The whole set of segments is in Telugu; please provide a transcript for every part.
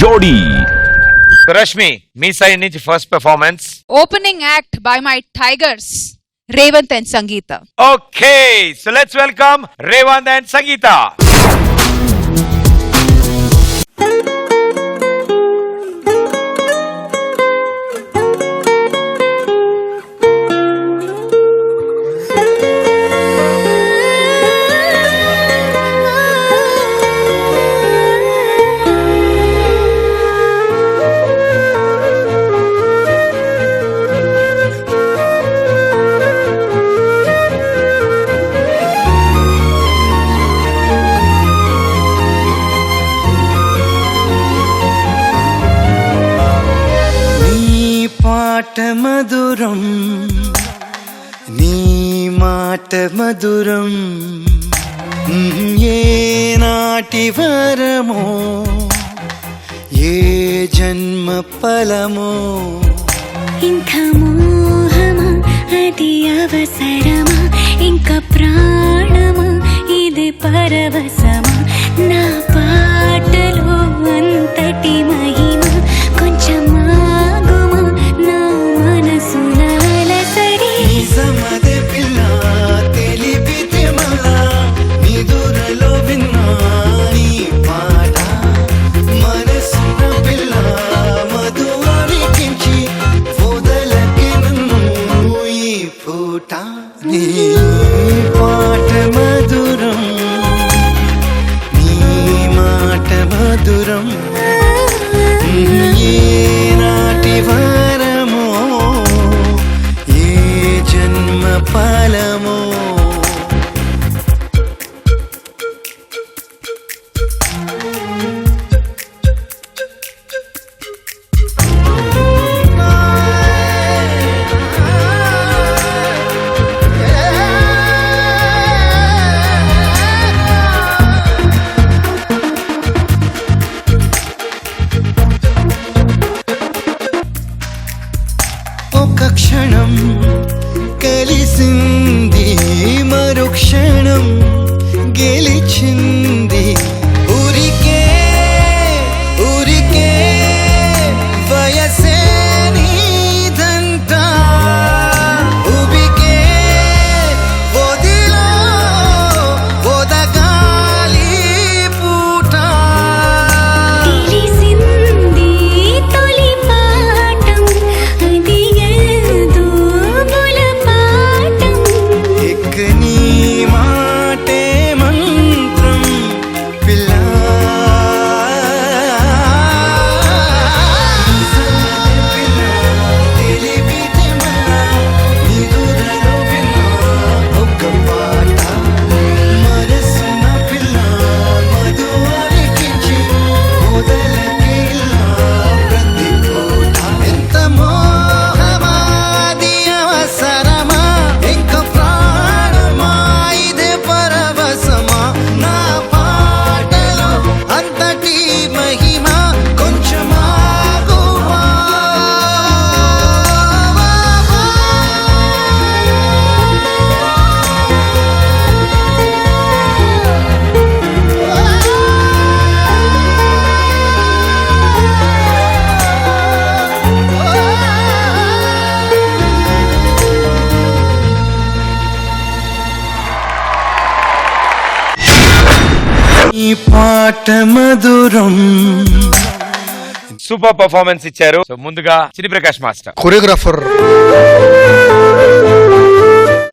జోడీ. రష్మి మీ సైడ్ నుంచి first performance opening act by my tigers Revanth and Sangeetha okay so let's welcome Revanth and Sangeetha పాట మధురం నీ మాట మధురం ఏ నాటి వరమో ఏ జన్మ ఫలమో. ఇంక మోహమా అది అవసరమా? ఇంక ప్రాణమా ఇది పరవశమా? నా aquel పాట మధురం సూపర్ పర్ఫార్మెన్స్ ఇచ్చారు. సో ముందుగా చిన్ని ప్రకాష్ మాస్టర్. కొరియోగ్రాఫర్.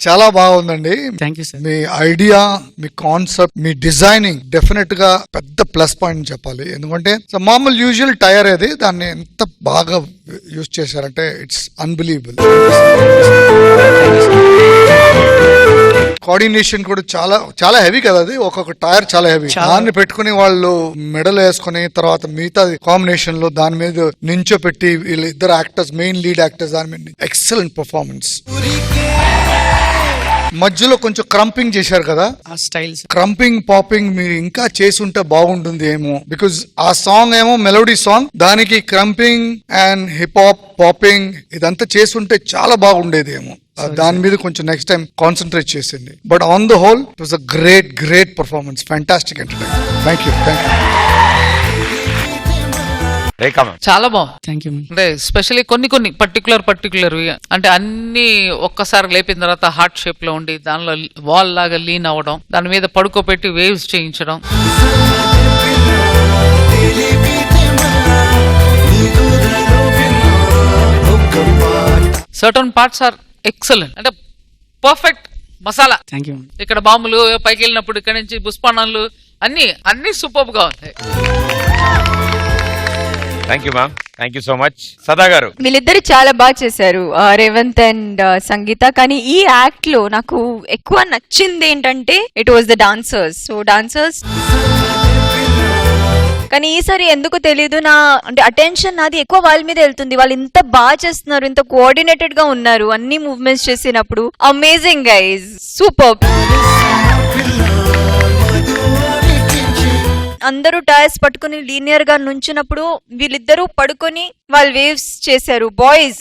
చాలా బాగుందండి. థ్యాంక్ యూ సార్ మీ ఐడియా మీ కాన్సెప్ట్ మీ డిజైనింగ్ డెఫినెట్గా పెద్ద ప్లస్ పాయింట్ చెప్పాలి. ఎందుకంటే మామూలు యూజువల్ టైర్ అది దాన్ని ఎంత బాగా యూజ్ చేశారంటే ఇట్స్ అన్బిలీవబుల్ కోఆర్డినేషన్ కూడా చాలా చాలా హెవీ కదా అది. ఒక్కొక్క టైర్ చాలా హెవీ. దాన్ని పెట్టుకుని వాళ్ళు మెడల్ వేసుకుని తర్వాత మిగతా కాంబినేషన్లో దాని మీద నించో పెట్టి వీళ్ళు ఇద్దరు యాక్టర్స్ మెయిన్ లీడ్ యాక్టర్స్ దాని మీద ఎక్సలెంట్ పర్ఫార్మెన్స్ మధ్యలో కొంచెం క్రంపింగ్ చేశారు కదా? ఆ స్టైల్స్ క్రంపింగ్ పాపింగ్ మీరు ఇంకా చేసి ఉంటే బాగుంటుంది ఏమో. బికాజ్ ఆ సాంగ్ ఏమో మెలోడీ సాంగ్ దానికి krumping and hip hop popping ఇదంతా చేసి ఉంటే చాలా బాగుండేది ఏమో. దాని మీద కొంచెం నెక్స్ట్ టైం కాన్సన్ట్రేట్ చేసింది but on the whole it was a great great performance fantastic entertain thank you thank you చాలా బాగుంది. థ్యాంక్ యూ అంటే స్పెషల్లీ కొన్ని కొన్ని పర్టికులర్ పర్టికులర్ అంటే అన్ని ఒక్కసారి లేపిన తర్వాత హార్ట్ షేప్లో ఉండి దానిలో వాల్ లాగా లీన్ అవ్వడం దాని మీద పడుకోబెట్టి వేవ్స్ చేయించడం. సర్టన్ పార్ట్స్ ఆర్ ఎక్సలెంట్ అంటే పర్ఫెక్ట్ మసాలా థ్యాంక్ యూ ఇక్కడ బాంబులు పైకి వెళ్ళినప్పుడు ఇక్కడ నుంచి పుష్పాణాలు అన్ని అన్ని సూపర్గా ఉంటాయి. Thank you ma'am thank you so much Sada garu వీళ్ళిద్దరు చాలా బాగా చేశారు రేవంత్ అండ్ సంగీత కానీ ఈ యాక్ట్లో నాకు ఎక్కువ నచ్చింది ఏంటంటే it was the dancers so dancers కానీ ఈసారి ఎందుకు తెలియదు నా అంటే అటెన్షన్ నాది ఎక్కువ వాళ్ళ మీద వెళ్తుంది. వాళ్ళు ఇంత బాగా చేస్తున్నారు ఇంత కోఆర్డినేటెడ్గా ఉన్నారు అన్ని మూవ్మెంట్స్ చేసినప్పుడు. అమేజింగ్ గైజ్ సూపర్ అందరూ టైర్స్ పట్టుకుని లీనియర్గా నుంచినప్పుడు వీళ్ళిద్దరూ పడుకొని వాళ్ళు వేవ్స్ చేశారు. Boys.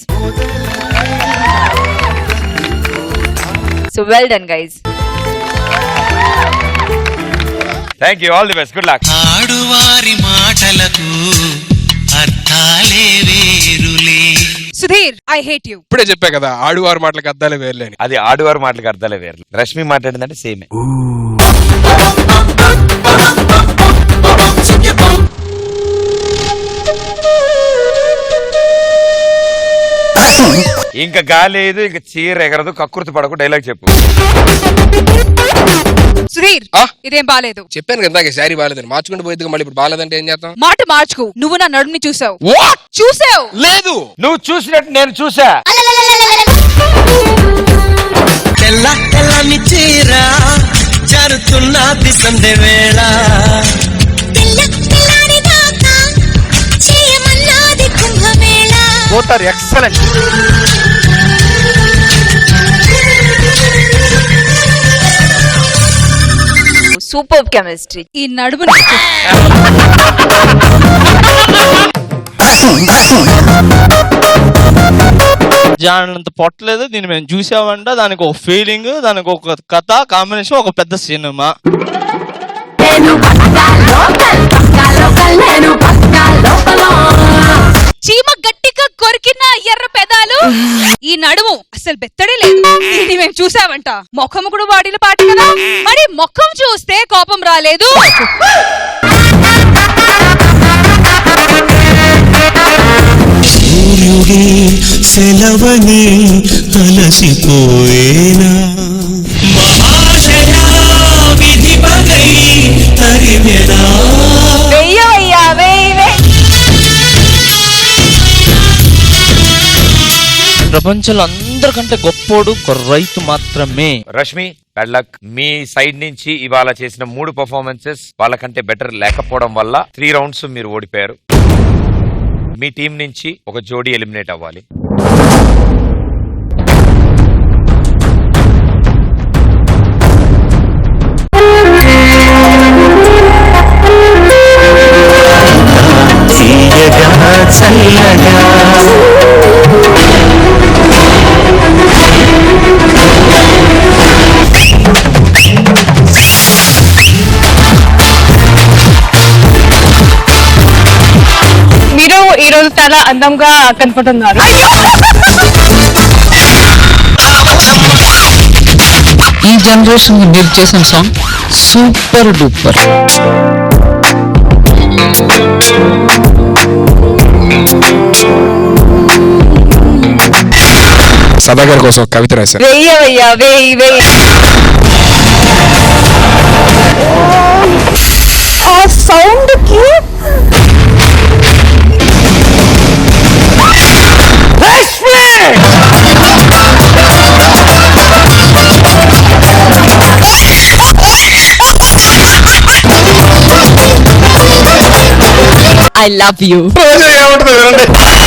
So well done guys thank you all the best good luck ఆడువారి మాటలకు అర్థాలే వేరులే. సుధీర్ ఐ హేట్ యు ఇప్పుడే చెప్పా కదా ఆడువారు మాటలకు అద్దాలే వేర్లేని అది ఆడువారు మాటలకు అర్థాలే వేరు రష్మి మాట్లాడిందంటే సేమే. ఇంకా గాలేదు ఇంకా చీర ఎగరదు కక్కుర్తి పడకు డైలాగ్ చెప్పు. సుధీర్ ఆ? ఇదేం బాలేదు. చెప్పాను కదా ఇందాక శారీ బాగాలేదని మార్చుకుంటూ పోయింది మళ్ళీ ఇప్పుడు బాగాలేదంటే ఏం చేద్దాం మాట మార్చుకు. నువ్వు నా నడుముని చూసావు. What? చూసావు. లేదు. నువ్వు చూసినట్టు నేను చూసా. తెల్ల తెల్లని చీర జరుతున్న దిశందే వేళ. తెల్ల తెల్లారి దాకా చేయమన్నాది కుంభమేళ ఎక్సలెంట్ సూపర్ కెమిస్ట్రీ. ఈ నడుముని జానంత పొట్టలేదు దీన్ని మేము చూసామంట. దానికి ఒక ఫీలింగ్ దానికి ఒక కథ కాంబినేషన్ ఒక పెద్ద సినిమా చూసామంట ముఖం కూడా వాడిన పాట కదా? మరి ముఖం చూస్తే కోపం రాలేదు. సెలవని అలసిపోయేనా మహాశయా విధి పగై తరిమెనా వెయ్యవయ్యా వెయ్యి వెయ్యి ప్రపంచంలో అందరికంటే గొప్పోడు ఒక రైతు మాత్రమే. రష్మి లక్ మీ సైడ్ నుంచి ఇవాళ చేసిన మూడు పర్ఫార్మెన్సెస్ వాళ్ళకంటే బెటర్ లేకపోవడం వల్ల త్రీ రౌండ్స్ మీరు ఓడిపోయారు. మీ టీం నుంచి ఒక జోడీ ఎలిమినేట్ అవ్వాలి. ఈ రోజు చాలా అందంగా కనపడుతున్నారు. ఈ జనరేషన్ మీరు చేసిన సాంగ్ సూపర్ డూపర్. సదాగర్ కోసం కవిత రాశారు. వెయ్యవయ్యా వెయ్యి వెయ్యి ఆ సౌండ్కి ఐ లవ్ యూ ఏమంటుంది?